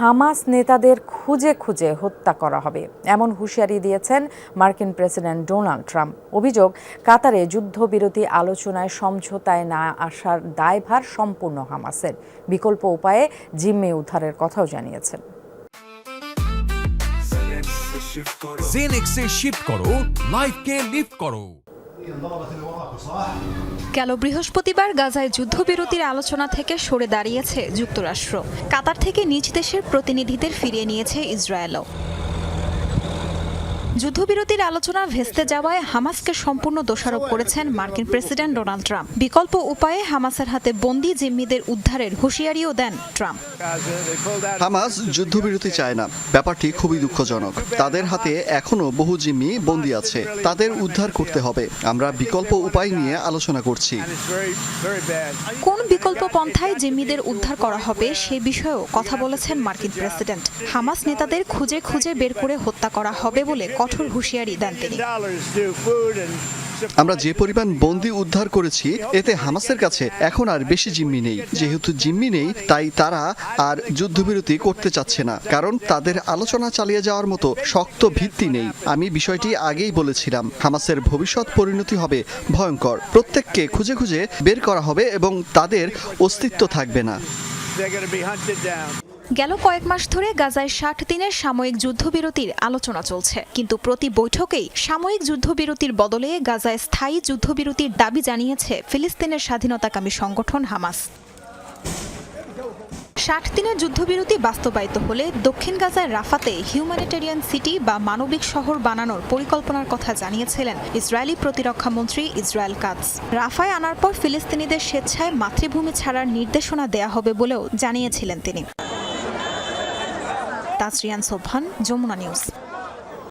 Hamas নেতাদের খুঁজে খুঁজে হত্যা করা হবে। এমন হুঁশিয়ারি দিয়েছেন মার্কিন প্রেসিডেন্ট ডোনাল্ড ট্রাম্প। অভিযোগ, কাতারে যুদ্ধবিরতি আলোচনায় সমঝোতায় না আসার দায়ভার সম্পূর্ণ হামাসের। বিকল্প উপায়ে জিম্মি উদ্ধারের কথাও জানিয়েছেন। জেনেক্সে শিফট করো। লাইফকে লিফট করো। গেল বৃহস্পতিবার গাজায় যুদ্ধবিরতির আলোচনা থেকে সরে দাঁড়িয়েছে যুক্তরাষ্ট্র। কাতার থেকে নিজ দেশের প্রতিনিধিদের ফিরিয়ে নিয়েছে ইসরায়েলও। যুদ্ধবিরতির আলোচনা ভেস্তে যাওয়ায় হামাসকে সম্পূর্ণ দোষারোপ করেছেন মার্কিন প্রেসিডেন্ট ডোনাল্ড ট্রাম্প। বিকল্প উপায়ে হামাসের হাতে বন্দি জিম্মিদের উদ্ধারের হুঁশিয়ারিও দেন ট্রাম্প। হামাস যুদ্ধবিরতি চায় না। ব্যাপারটি খুবই দুঃখজনক। তাদের হাতে এখনও বহু জিম্মি বন্দী আছে। তাদের উদ্ধার করতে হবে। আমরা বিকল্প উপায় নিয়ে আলোচনা করছি। কোন বিকল্প পন্থায় জিম্মিদের উদ্ধার করা হবে সে বিষয়েও কথা বলেছেন মার্কিন প্রেসিডেন্ট। হামাস নেতাদের খুঁজে খুঁজে বের করে হত্যা করা হবে বলে কঠোর হুঁশিয়ারি দেন তিনি। আমরা যে পরিমাণ বন্দি উদ্ধার করেছি, এতে হামাসের কাছে এখন আর বেশি জিম্মি নেই। যেহেতু জিম্মি নেই, তাই তারা আর যুদ্ধবিরতি করতে চাচ্ছে না, কারণ তাদের আলোচনা চালিয়ে যাওয়ার মতো শক্ত ভিত্তি নেই। আমি বিষয়টি আগেই বলেছিলাম, হামাসের ভবিষ্যৎ পরিণতি হবে ভয়ঙ্কর। প্রত্যেককে খুঁজে খুঁজে বের করা হবে এবং তাদের অস্তিত্ব থাকবে না। গেল কয়েক মাস ধরে গাজায় ষাট দিনের সাময়িক যুদ্ধবিরতির আলোচনা চলছে। কিন্তু প্রতি বৈঠকেই সাময়িক যুদ্ধবিরতির বদলে গাজায় স্থায়ী যুদ্ধবিরতির দাবি জানিয়েছে ফিলিস্তিনের স্বাধীনতাকামী সংগঠন হামাস। ষাট দিনের যুদ্ধবিরতি বাস্তবায়িত হলে দক্ষিণ গাজায় রাফাতে হিউম্যানিটেরিয়ান সিটি বা মানবিক শহর বানানোর পরিকল্পনার কথা জানিয়েছিলেন ইসরায়েলি প্রতিরক্ষা মন্ত্রী ইসরায়েল কাজ রাফায় আনার পর ফিলিস্তিনিদের স্বেচ্ছায় মাতৃভূমি ছাড়ার নির্দেশনা দেয়া হবে বলেও জানিয়েছিলেন তিনি। তাসরিয়ান সোভান যমুনা নিউজ।